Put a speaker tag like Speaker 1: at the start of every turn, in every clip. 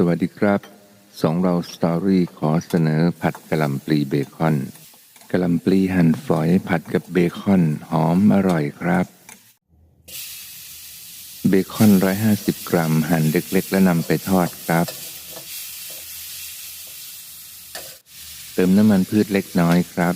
Speaker 1: สวัสดีครับ สองเราสตอรี่ขอเสนอผัดกะหล่ำปลีเบคอนกะหล่ำปลีหั่นฝอยผัดกับเบคอนหอมอร่อยครับ เบคอน 150 กรัม หั่นเล็กๆ และนำไปทอดครับ เติมน้ำมันพืชเล็กน้อยครับ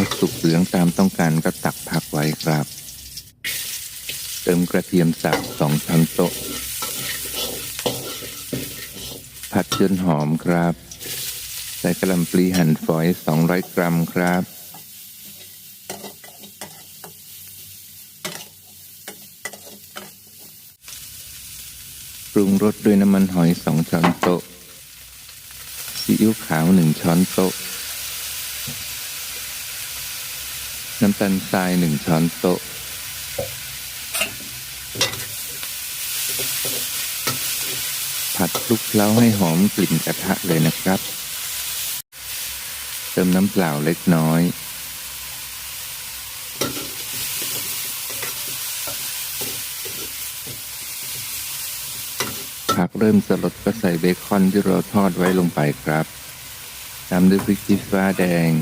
Speaker 1: พอสุกเหลืองตามต้องการก็ตักพักไว้ครับ เติมกระเทียมสับสองช้อนโต๊ะ ผัดจนหอมครับ ใส่กระลำปลีหั่นฝอย 200 กรัมครับ ปรุงรสด้วยน้ำมันหอย2ช้อนโต๊ะซีอิ๊วขาว1ช้อนโต๊ะ น้ำตาลทราย1ช้อนโต๊ะ ผัดคลุกเคล้าให้หอมกลิ่นกระทะเลยนะครับ เติมน้ำเปล่าเล็กน้อย ผักเริ่มสลดก็ใส่เบคอนที่เราทอดไว้ลงไปครับ ตามด้วยพริกชี้ฟ้าแดง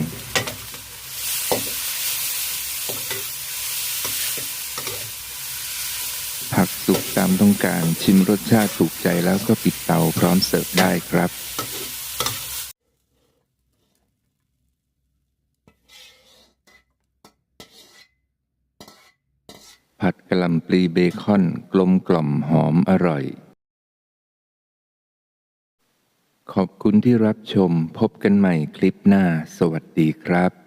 Speaker 1: ผักสุกตามต้องการชิมรสชาติถูกใจแล้วก็ปิดเตาพร้อมเสิร์ฟได้ครับผัดกะหล่ำปลีเบคอนกลมกล่อมหอมอร่อย ขอบคุณที่รับชมพบกันใหม่คลิปหน้า สวัสดีครับ